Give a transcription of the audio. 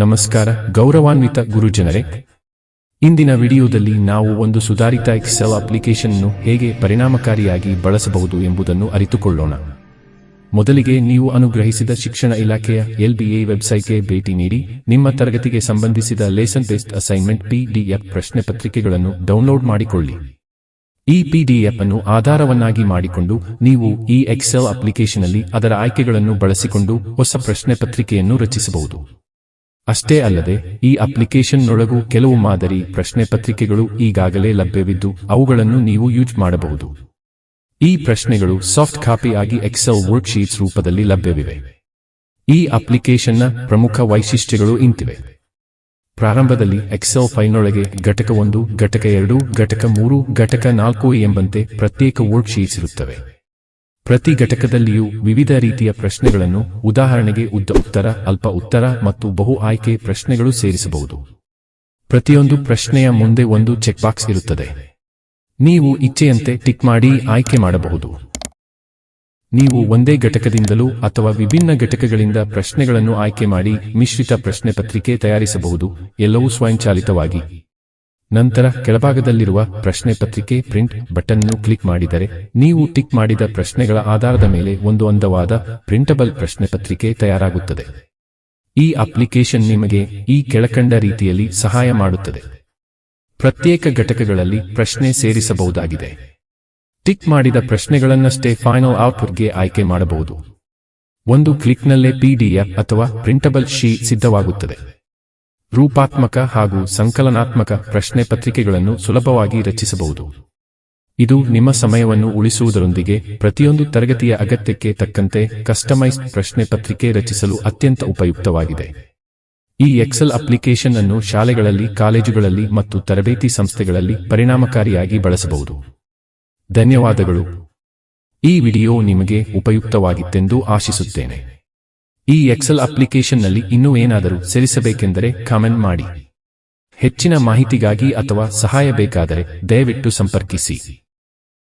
ನಮಸ್ಕಾರ, ಗೌರವಾನ್ವಿತ ಗುರುಜನರೇ. ಇಂದಿನ ವಿಡಿಯೋದಲ್ಲಿ ನಾವು ಒಂದು ಸುಧಾರಿತ ಎಕ್ಸೆಲ್ ಅಪ್ಲಿಕೇಶನ್ ಅನ್ನು ಹೇಗೆ ಪರಿಣಾಮಕಾರಿಯಾಗಿ ಬಳಸಬಹುದು ಎಂಬುದನ್ನು ಅರಿತುಕೊಳ್ಳೋಣ. ಮೊದಲಿಗೆ ನೀವು ಅನುಗ್ರಹಿಸಿದ ಶಿಕ್ಷಣ ಇಲಾಖೆಯ ಎಲ್ಬಿಎ ವೆಬ್ಸೈಟ್ಗೆ ಭೇಟಿ ನೀಡಿ, ನಿಮ್ಮ ತರಗತಿಗೆ ಸಂಬಂಧಿಸಿದ ಲೇಸನ್ ಬೇಸ್ಡ್ ಅಸೈನ್ಮೆಂಟ್ ಪಿಡಿಎಫ್ ಪ್ರಶ್ನೆ ಪತ್ರಿಕೆಗಳನ್ನು ಡೌನ್ಲೋಡ್ ಮಾಡಿಕೊಳ್ಳಿ. ಈ ಪಿಡಿಎಫ್ ಅನ್ನು ಆಧಾರವನ್ನಾಗಿ ಮಾಡಿಕೊಂಡು ನೀವು ಈ ಎಕ್ಸೆಲ್ ಅಪ್ಲಿಕೇಶನ್ ಅಲ್ಲಿ ಅದರ ಆಯ್ಕೆಗಳನ್ನು ಬಳಸಿಕೊಂಡು ಹೊಸ ಪ್ರಶ್ನೆ ಪತ್ರಿಕೆಯನ್ನು ರಚಿಸಬಹುದು. ಅಷ್ಟೇ ಅಲ್ಲದೆ, ಈ ಅಪ್ಲಿಕೇಶನ್ನೊಳಗೂ ಕೆಲವು ಮಾದರಿ ಪ್ರಶ್ನೆ ಪತ್ರಿಕೆಗಳು ಈಗಾಗಲೇ ಲಭ್ಯವಿದ್ದು, ಅವುಗಳನ್ನು ನೀವು ಯೂಸ್ ಮಾಡಬಹುದು. ಈ ಪ್ರಶ್ನೆಗಳು ಸಾಫ್ಟ್ ಕಾಪಿ ಆಗಿ ಎಕ್ಸೆಲ್ ವರ್ಕ್ಶೀಟ್ಸ್ ರೂಪದಲ್ಲಿ ಲಭ್ಯವಿವೆ. ಈ ಅಪ್ಲಿಕೇಶನ್ನ ಪ್ರಮುಖ ವೈಶಿಷ್ಟ್ಯಗಳು ಇಂತಿವೆ. ಪ್ರಾರಂಭದಲ್ಲಿ ಎಕ್ಸೆಲ್ ಫೈಲ್ನೊಳಗೆ ಘಟಕ ಒಂದು, ಘಟಕ ಎರಡು, ಘಟಕ ಮೂರು, ಘಟಕ ನಾಲ್ಕು ಎಂಬಂತೆ ಪ್ರತ್ಯೇಕ ವರ್ಕ್ಶೀಟ್ಸ್ ಇರುತ್ತವೆ. ಪ್ರತಿ ಘಟಕದಲ್ಲಿಯೂ ವಿವಿಧ ರೀತಿಯ ಪ್ರಶ್ನೆಗಳನ್ನು ಉದಾಹರಣೆಗೆ ಉದ್ದ ಉತ್ತರ, ಅಲ್ಪ ಉತ್ತರ ಮತ್ತು ಬಹು ಆಯ್ಕೆ ಪ್ರಶ್ನೆಗಳು ಸೇರಿಸಬಹುದು. ಪ್ರತಿಯೊಂದು ಪ್ರಶ್ನೆಯ ಮುಂದೆ ಒಂದು ಚೆಕ್ ಬಾಕ್ಸ್ ಇರುತ್ತದೆ. ನೀವು ಇಚ್ಛೆಯಂತೆ ಟಿಕ್ ಮಾಡಿ ಆಯ್ಕೆ ಮಾಡಬಹುದು. ನೀವು ಒಂದೇ ಘಟಕದಿಂದಲೂ ಅಥವಾ ವಿಭಿನ್ನ ಘಟಕಗಳಿಂದ ಪ್ರಶ್ನೆಗಳನ್ನು ಆಯ್ಕೆ ಮಾಡಿ ಮಿಶ್ರಿತ ಪ್ರಶ್ನೆ ಪತ್ರಿಕೆ ತಯಾರಿಸಬಹುದು. ಎಲ್ಲವೂ ಸ್ವಯಂಚಾಲಿತವಾಗಿ. ನಂತರ ಕೆಳಭಾಗದಲ್ಲಿರುವ ಪ್ರಶ್ನೆ ಪತ್ರಿಕೆ ಪ್ರಿಂಟ್ ಬಟನ್ ಅನ್ನು ಕ್ಲಿಕ್ ಮಾಡಿದರೆ ನೀವು ಟಿಕ್ ಮಾಡಿದ ಪ್ರಶ್ನೆಗಳ ಆಧಾರದ ಮೇಲೆ ಒಂದು ಅಂದವಾದ ಪ್ರಿಂಟಬಲ್ ಪ್ರಶ್ನೆ ಪತ್ರಿಕೆ ತಯಾರಾಗುತ್ತದೆ. ಈ ಅಪ್ಲಿಕೇಶನ್ ನಿಮಗೆ ಈ ಕೆಳಕಂಡ ರೀತಿಯಲ್ಲಿ ಸಹಾಯ ಮಾಡುತ್ತದೆ. ಪ್ರತ್ಯೇಕ ಘಟಕಗಳಲ್ಲಿ ಪ್ರಶ್ನೆ ಸೇರಿಸಬಹುದಾಗಿದೆ. ಟಿಕ್ ಮಾಡಿದ ಪ್ರಶ್ನೆಗಳನ್ನಷ್ಟೇ ಫೈನಲ್ ಔಟ್ಪುಟ್ಗೆ ಆಯ್ಕೆ ಮಾಡಬಹುದು. ಒಂದು ಕ್ಲಿಕ್ನಲ್ಲೇ ಪಿಡಿಎಫ್ ಅಥವಾ ಪ್ರಿಂಟಬಲ್ ಶೀಟ್ ಸಿದ್ಧವಾಗುತ್ತದೆ. ರೂಪಾತ್ಮಕ ಹಾಗೂ ಸಂಕಲನಾತ್ಮಕ ಪ್ರಶ್ನೆ ಪತ್ರಿಕೆಗಳನ್ನು ಸುಲಭವಾಗಿ ರಚಿಸಬಹುದು. ಇದು ನಿಮ್ಮ ಸಮಯವನ್ನು ಉಳಿಸುವುದರೊಂದಿಗೆ ಪ್ರತಿಯೊಂದು ತರಗತಿಯ ಅಗತ್ಯಕ್ಕೆ ತಕ್ಕಂತೆ ಕಸ್ಟಮೈಸ್ಡ್ ಪ್ರಶ್ನೆ ಪತ್ರಿಕೆ ರಚಿಸಲು ಅತ್ಯಂತ ಉಪಯುಕ್ತವಾಗಿದೆ. ಈ ಎಕ್ಸೆಲ್ ಅಪ್ಲಿಕೇಶನ್ ಅನ್ನು ಶಾಲೆಗಳಲ್ಲಿ, ಕಾಲೇಜುಗಳಲ್ಲಿ ಮತ್ತು ತರಬೇತಿ ಸಂಸ್ಥೆಗಳಲ್ಲಿ ಪರಿಣಾಮಕಾರಿಯಾಗಿ ಬಳಸಬಹುದು. ಧನ್ಯವಾದಗಳು. ಈ ವಿಡಿಯೋ ನಿಮಗೆ ಉಪಯುಕ್ತವಾಗಿತ್ತೆಂದು ಆಶಿಸುತ್ತೇನೆ. ಈ ಎಕ್ಸೆಲ್ ಅಪ್ಲಿಕೇಶನ್ನಲ್ಲಿ ಇನ್ನೂ ಏನಾದರೂ ಸೇರಿಸಬೇಕೆಂದರೆ ಕಾಮೆಂಟ್ ಮಾಡಿ. ಹೆಚ್ಚಿನ ಮಾಹಿತಿಗಾಗಿ ಅಥವಾ ಸಹಾಯ ಬೇಕಾದರೆ ದಯವಿಟ್ಟು ಸಂಪರ್ಕಿಸಿ.